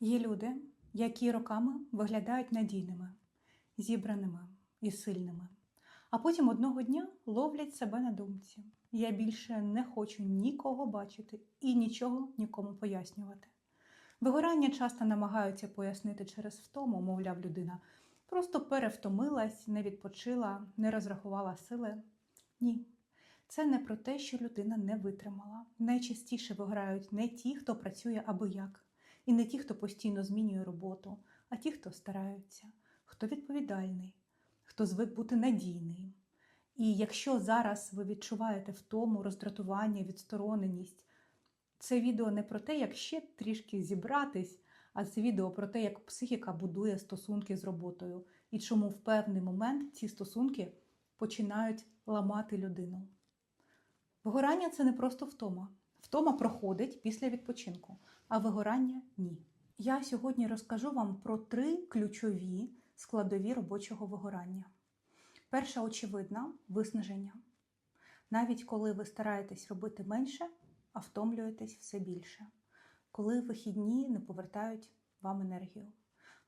Є люди, які роками виглядають надійними, зібраними і сильними, а потім одного дня ловлять себе на думці. Я більше не хочу нікого бачити і нічого нікому пояснювати. Вигорання часто намагаються пояснити через втому, мовляв, людина просто перевтомилась, не відпочила, не розрахувала сили. Ні. Це не про те, що людина не витримала. Найчастіше виграють не ті, хто працює аби як, і не ті, хто постійно змінює роботу, а ті, хто стараються, хто відповідальний, хто звик бути надійним. І якщо зараз ви відчуваєте втому, роздратування, відстороненість, це відео не про те, як ще трішки зібратись, а це відео про те, як психіка будує стосунки з роботою і чому в певний момент ці стосунки починають ламати людину. Вигорання це не просто втома. Втома проходить після відпочинку, а вигорання ні. Я сьогодні розкажу вам про три ключові складові робочого вигорання. Перша очевидна виснаження. Навіть коли ви стараєтесь робити менше, а втомлюєтесь все більше, коли вихідні не повертають вам енергію.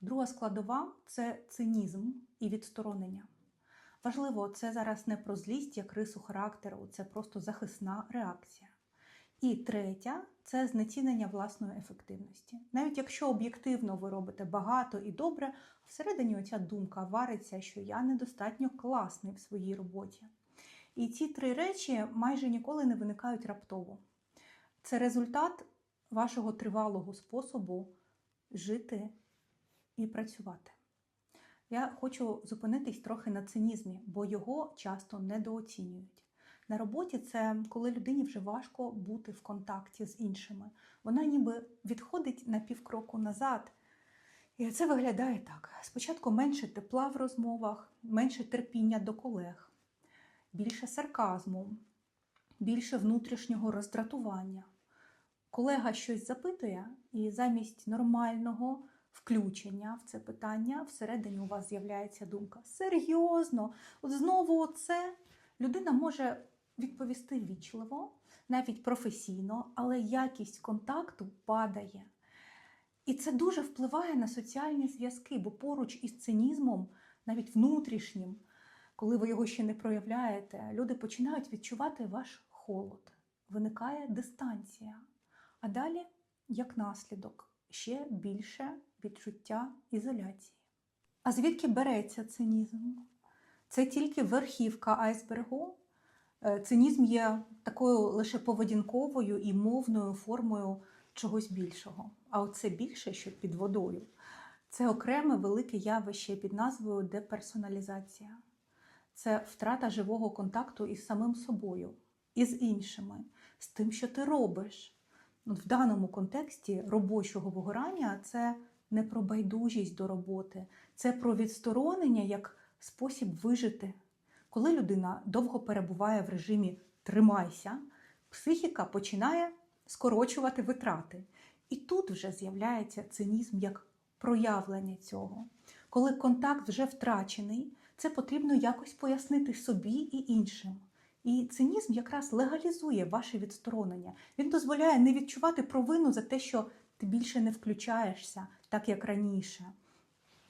Друга складова це цинізм і відсторонення. Важливо, це зараз не про злість як рису характеру, це просто захисна реакція. І третя це знецінення власної ефективності. Навіть якщо об'єктивно ви робите багато і добре, всередині оця думка вариться, що я недостатньо класний в своїй роботі. І ці три речі майже ніколи не виникають раптово. Це результат вашого тривалого способу жити і працювати. Я хочу зупинитись трохи на цинізмі, бо його часто недооцінюють. На роботі це коли людині вже важко бути в контакті з іншими. Вона ніби відходить на півкроку назад. І це виглядає так: спочатку менше тепла в розмовах, менше терпіння до колег, більше сарказму, більше внутрішнього роздратування. Колега щось запитує, і замість нормального включення в це питання всередині у вас з'являється думка: серйозно, от знову це людина може відповісти вічливо, навіть професійно, але якість контакту падає. І це дуже впливає на соціальні зв'язки, бо поруч із цинізмом, навіть внутрішнім, коли ви його ще не проявляєте, люди починають відчувати ваш холод, виникає дистанція. А далі, як наслідок, ще більше відчуття ізоляції. А звідки береться цинізм? Це тільки верхівка айсбергу. Е, Цинізм є такою лише поведінковою і мовною формою чогось більшого. А оце більше, що під водою, це окреме велике явище під назвою деперсоналізація. Це втрата живого контакту із самим собою, і з іншими, з тим, що ти робиш. В даному контексті робочого вигорання це не про байдужість до роботи, це про відсторонення як спосіб вижити. Коли людина довго перебуває в режимі тримайся, психіка починає скорочувати витрати. І тут вже з'являється цинізм як проявлення цього. Коли контакт вже втрачений, це потрібно якось пояснити собі і іншим. І цинізм якраз легалізує ваше відсторонення. Він дозволяє не відчувати провину за те, що ти більше не включаєшся, так як раніше.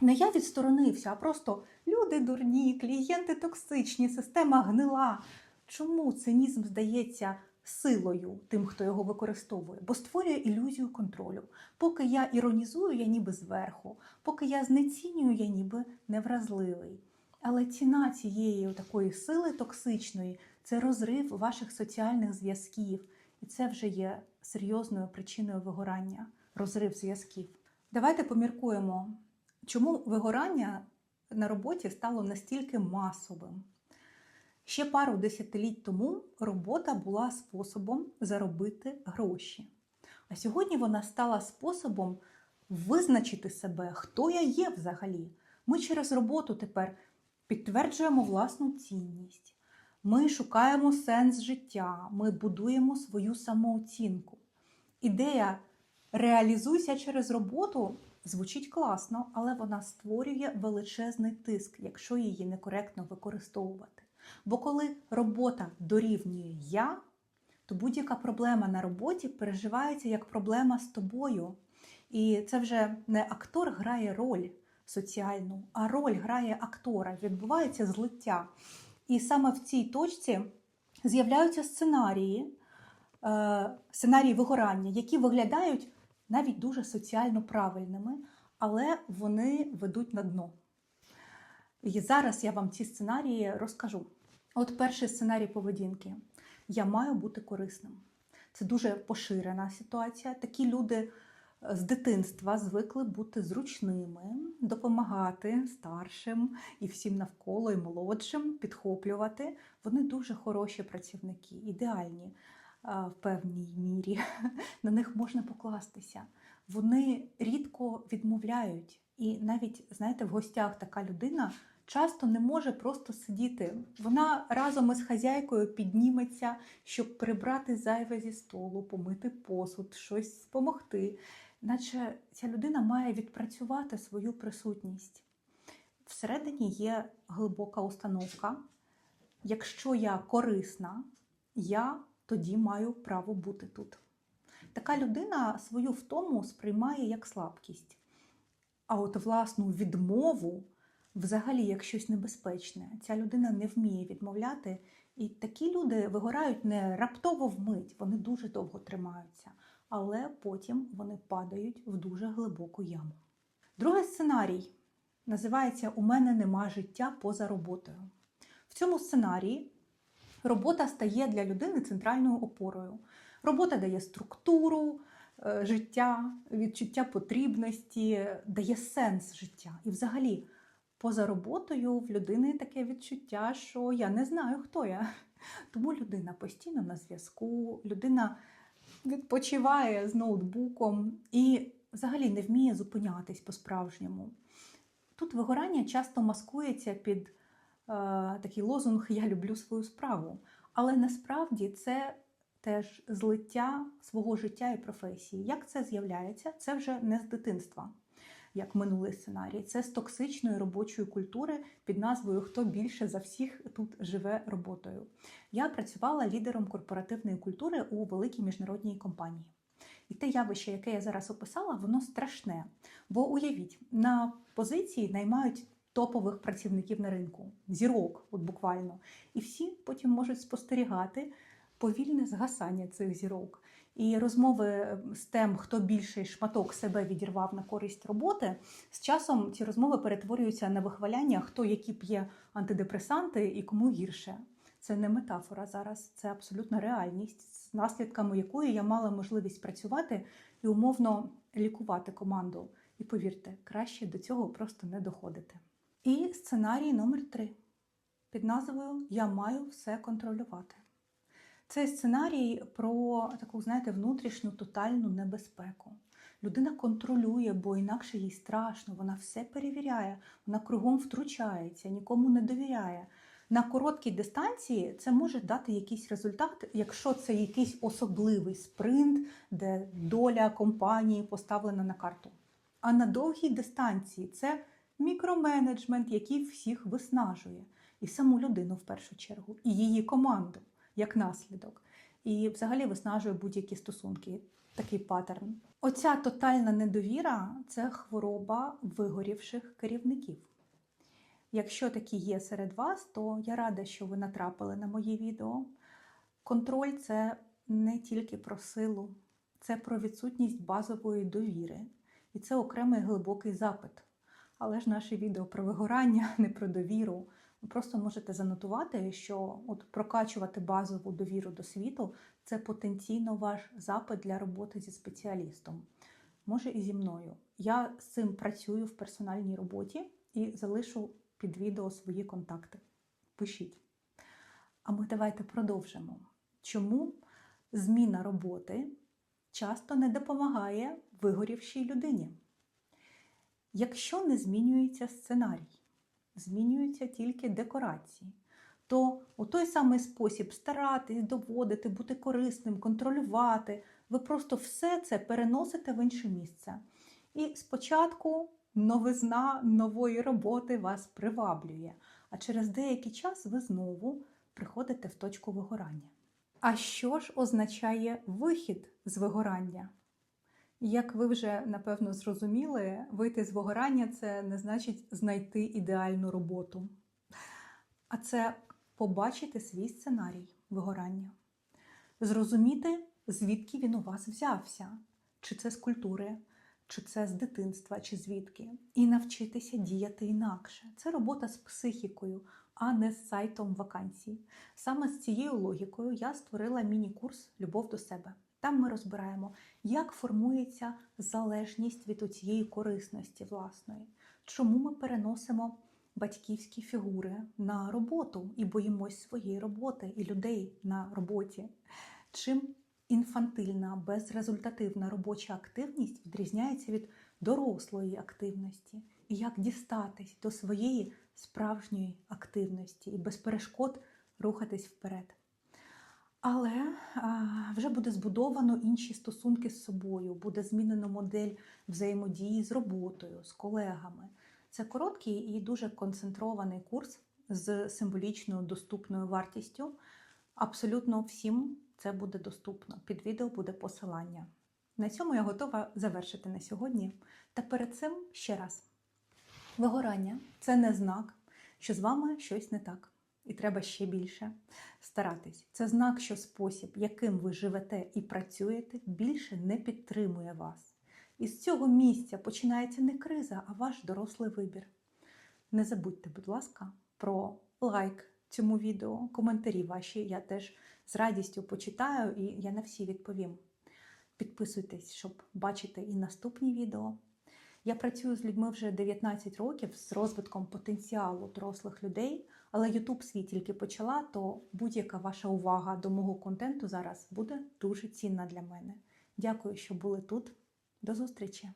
Не я відсторонився, а просто люди дурні, клієнти токсичні, система гнила. Чому цинізм здається силою тим, хто його використовує? Бо створює ілюзію контролю. Поки я іронізую, я ніби зверху, поки я знецінюю, я ніби невразливий. Але ціна цієї такої сили токсичної це розрив ваших соціальних зв'язків, і це вже є серйозною причиною вигорання, розрив зв'язків. Давайте поміркуємо, чому вигорання на роботі стало настільки масовим. Ще пару десятиліть тому робота була способом заробити гроші. А сьогодні вона стала способом визначити себе, хто я є взагалі. Ми через роботу тепер підтверджуємо власну цінність. Ми шукаємо сенс життя, ми будуємо свою самооцінку. Ідея реалізуйся через роботу звучить класно, але вона створює величезний тиск, якщо її некоректно використовувати. Бо коли робота дорівнює я, то будь-яка проблема на роботі переживається як проблема з тобою. І це вже не актор грає роль соціальну, а роль грає актора. Відбувається злиття. І саме в цій точці з'являються сценарії, е, сценарії вигорання, які виглядають навіть дуже соціально правильними, але вони ведуть на дно. І зараз я вам ці сценарії розкажу. От перший сценарій поведінки: я маю бути корисним. Це дуже поширена ситуація. Такі люди е, з дитинства звикли бути зручними, допомагати старшим і всім навколо, і молодшим, підхоплювати. Вони дуже хороші працівники, ідеальні в певній мірі. На них можна покластися. Вони рідко відмовляють. І навіть, знаєте, в гостях така людина часто не може просто сидіти. Вона разом із хазяйкою підніметься, щоб прибрати зайве зі столу, помити посуд, щось допомогти. Наче ця людина має відпрацювати свою присутність. Всередині є глибока установка. Якщо я корисна, я тоді маю право бути тут. Така людина свою втому сприймає як слабкість. А от власну відмову, взагалі, як щось небезпечне, ця людина не вміє відмовляти. І такі люди вигорають не раптово вмить, вони дуже довго тримаються, але потім вони падають в дуже глибоку яму. Другий сценарій називається У мене нема життя поза роботою. В цьому сценарії робота стає для людини центральною опорою. Робота дає структуру е, життя, відчуття потрібності, дає сенс життя. І взагалі, поза роботою в людини таке відчуття, що я не знаю, хто я. Тому людина постійно на зв'язку, людина відпочиває з ноутбуком і взагалі не вміє зупинятись по-справжньому. Тут вигорання часто маскується під такий лозунг Я люблю свою справу. Але насправді це теж злиття свого життя і професії. Як це з'являється? Це вже не з дитинства, як минулий сценарій. Це з токсичної робочої культури під назвою Хто більше за всіх тут живе роботою. Я працювала лідером корпоративної культури у великій міжнародній компанії. І те явище, яке я зараз описала, воно страшне. Бо уявіть, на позиції наймають топових працівників на ринку, зірок, от буквально. І всі потім можуть спостерігати повільне згасання цих зірок. І розмови з тим, хто більший шматок себе відірвав на користь роботи, з часом ці розмови перетворюються на вихваляння, хто які п'є антидепресанти і кому гірше. Це не метафора зараз, це абсолютна реальність, з наслідками якої я мала можливість працювати і умовно лікувати команду. І повірте, краще до цього просто не доходити. І сценарій номер три під назвою Я маю все контролювати. Цей сценарій про таку, знаєте, внутрішню тотальну небезпеку. Людина контролює, бо інакше їй страшно, вона все перевіряє, вона кругом втручається, нікому не довіряє. На короткій дистанції це може дати якийсь результат, якщо це якийсь особливий спринт, де доля компанії поставлена на карту. А на довгій дистанції це мікроменеджмент, який всіх виснажує, і саму людину в першу чергу, і її команду як наслідок. І взагалі виснажує будь-які стосунки. Такий паттерн. Оця тотальна недовіра це хвороба вигорівших керівників. Якщо такі є серед вас, то я рада, що ви натрапили на мої відео. Контроль це не тільки про силу, це про відсутність базової довіри. І це окремий глибокий запит. Але ж наше відео про вигорання, не про довіру. Ви просто можете занотувати, що от прокачувати базову довіру до світу це потенційно ваш запит для роботи зі спеціалістом. Може і зі мною. Я з цим працюю в персональній роботі і залишу під відео свої контакти. Пишіть. А ми давайте продовжимо. Чому зміна роботи часто не допомагає вигорівшій людині? Якщо не змінюється сценарій, змінюються тільки декорації, то у той самий спосіб старатись, доводити, бути корисним, контролювати, ви просто все це переносите в інше місце. І спочатку новизна нової роботи вас приваблює, а через деякий час ви знову приходите в точку вигорання. А що ж означає вихід з вигорання? Як ви вже напевно зрозуміли, вийти з вигорання це не значить знайти ідеальну роботу, а це побачити свій сценарій вигорання, зрозуміти, звідки він у вас взявся, чи це з культури, чи це з дитинства, чи звідки, і навчитися діяти інакше. Це робота з психікою, а не з сайтом вакансій. Саме з цією логікою я створила міні-курс Любов до себе. Там ми розбираємо, як формується залежність від цієї корисності власної, чому ми переносимо батьківські фігури на роботу і боїмось своєї роботи і людей на роботі. Чим інфантильна, безрезультативна робоча активність відрізняється від дорослої активності, і як дістатись до своєї справжньої активності і без перешкод рухатись вперед. Але вже буде збудовано інші стосунки з собою, буде змінено модель взаємодії з роботою, з колегами. Це короткий і дуже концентрований курс з символічною доступною вартістю. Абсолютно всім це буде доступно. Під відео буде посилання. На цьому я готова завершити на сьогодні. Та перед цим ще раз: вигорання це не знак, що з вами щось не так, і треба ще більше старатись. Це знак, що спосіб, яким ви живете і працюєте, більше не підтримує вас. І з цього місця починається не криза, а ваш дорослий вибір. Не забудьте, будь ласка, про лайк цьому відео, коментарі ваші. Я теж з радістю почитаю і я на всі відповім. Підписуйтесь, щоб бачити і наступні відео. Я працюю з людьми вже 19 років з розвитком потенціалу дорослих людей, але YouTube свій тільки почала, то будь-яка ваша увага до мого контенту зараз буде дуже цінна для мене. Дякую, що були тут. До зустрічі!